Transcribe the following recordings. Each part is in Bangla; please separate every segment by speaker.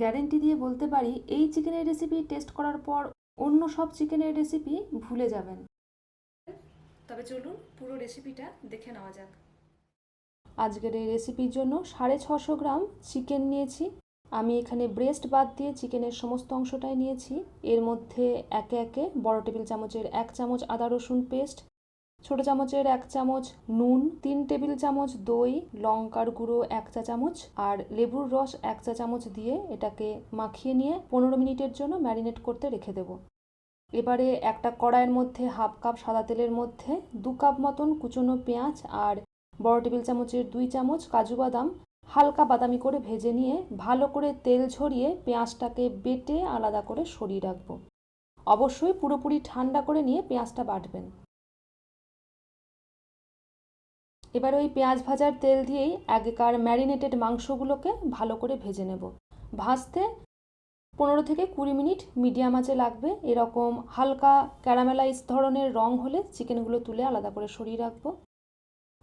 Speaker 1: গ্যারেন্টি দিয়ে বলতে পারি এই চিকেনের রেসিপি টেস্ট করার পর অন্য সব চিকেনের রেসিপি ভুলে যাবেন। তবে চলুন পুরো রেসিপিটা দেখে নেওয়া যাক। আজকের এই রেসিপির জন্য সাড়ে ছশো গ্রাম চিকেন নিয়েছি। আমি এখানে ব্রেস্ট বাদ দিয়ে চিকেনের সমস্ত অংশটাই নিয়েছি। এর মধ্যে একে একে বড় টেবিল চামচের এক চামচ আদা রসুন পেস্ট ছোট চামচের এক চামচ নুন, তিন টেবিল চামচ দই, লঙ্কার গুঁড়ো এক চা চামচ আর লেবুর রস এক চা চামচ দিয়ে এটাকে মাখিয়ে নিয়ে পনেরো মিনিটের জন্য ম্যারিনেট করতে রেখে দেবো। এবারে একটা কড়াইয়ের মধ্যে হাফ কাপ সাদা তেলের মধ্যে দু কাপ মতন কুচনো পেঁয়াজ আর বড় টেবিল চামচের দুই চামচ কাজু বাদাম হালকা বাদামি করে ভেজে নিয়ে ভালো করে তেল ঝরিয়ে পেঁয়াজটাকে বেটে আলাদা করে সরিয়ে রাখব। অবশ্যই পুরোপুরি ঠান্ডা করে নিয়ে পেঁয়াজটা বাটবেন। এবার ওই পেঁয়াজ ভাজার তেল দিয়েই আগেকার ম্যারিনেটেড মাংসগুলোকে ভালো করে ভেজে নেব। ভাজতে পনেরো থেকে কুড়ি মিনিট মিডিয়াম আঁচে লাগবে। এরকম হালকা ক্যারামেলাইজ ধরনের রং হলে চিকেনগুলো তুলে আলাদা করে সরিয়ে রাখব।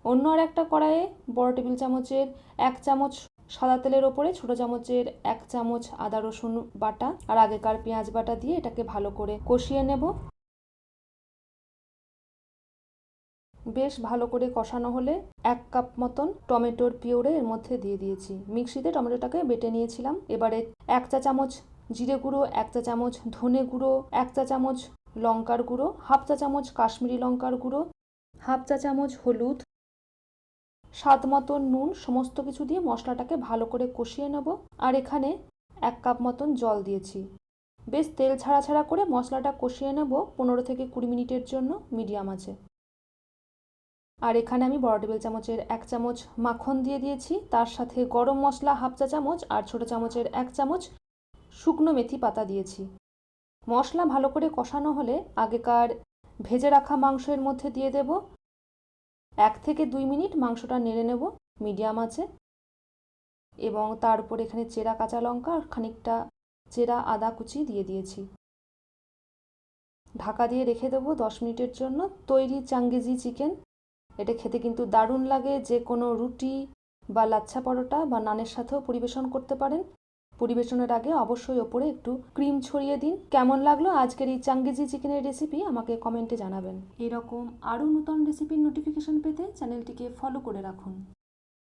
Speaker 1: অন্য আর একটা কড়াইয়ে বড় টেবিল চামচের এক চামচ সাদা তেলের ওপরে ছোট চামচের এক চামচ আদা রসুন বাটা আর আগেকার পেঁয়াজ বাটা দিয়ে এটাকে ভালো করে কষিয়ে নেব। বেশ ভালো করে কষানো হলে এক কাপ মতন টমেটোর পিওরে এর মধ্যে দিয়ে দিয়েছি। মিক্সিতে টমেটোটাকে বেটে নিয়েছিলাম। এবারে এক চা চামচ জিরে গুঁড়ো, এক চা চামচ ধনে গুঁড়ো, এক চা চামচ লঙ্কার গুঁড়ো, হাফ চা চামচ কাশ্মীরি লঙ্কার গুঁড়ো, হাফ চা চামচ হলুদ, স্বাদ মতন নুন, সমস্ত কিছু দিয়ে মশলাটাকে ভালো করে কষিয়ে নেব। আর এখানে এক কাপ মতন জল দিয়েছি। বেশ তেল ছাড়া ছাড়া করে মশলাটা কষিয়ে নেব পনেরো থেকে কুড়ি মিনিটের জন্য মিডিয়াম আছে আর এখানে আমি বড় টেবিল চামচের এক চামচ মাখন দিয়ে দিয়েছি। তার সাথে গরম মশলা হাফ চা চামচ আর ছোটো চামচের এক চামচ শুকনো মেথি পাতা দিয়েছি। মশলা ভালো করে কষানো হলে আগেকার ভেজে রাখা মাংসের মধ্যে দিয়ে দেব। এক থেকে দুই মিনিট মাংসটা নেড়ে নেব, মিডিয়াম আছে। এবং তার উপর এখানে চেরা কাঁচা লঙ্কা আর খানিকটা চেরা আদা কুচি দিয়ে দিয়েছি। ঢাকা দিয়ে রেখে দেবো দশ মিনিটের জন্য। তৈরি চাঙ্গেজি চিকেন এটা খেতে কিন্তু দারুণ লাগে। যে কোনো রুটি বা লাচ্ছা পরোটা বা নানের সাথেও পরিবেশন করতে পারেন। পরিবেশনের আগে অবশ্যই ওপরে একটু ক্রিম ছড়িয়ে দিন। কেমন লাগল আজকের এই চাঙ্গেজি চিকেনের রেসিপি আমাকে কমেন্টে জানাবেন। এরকম আরও নতুন রেসিপির নোটিফিকেশন পেতে চ্যানেলটিকে ফলো করে রাখুন।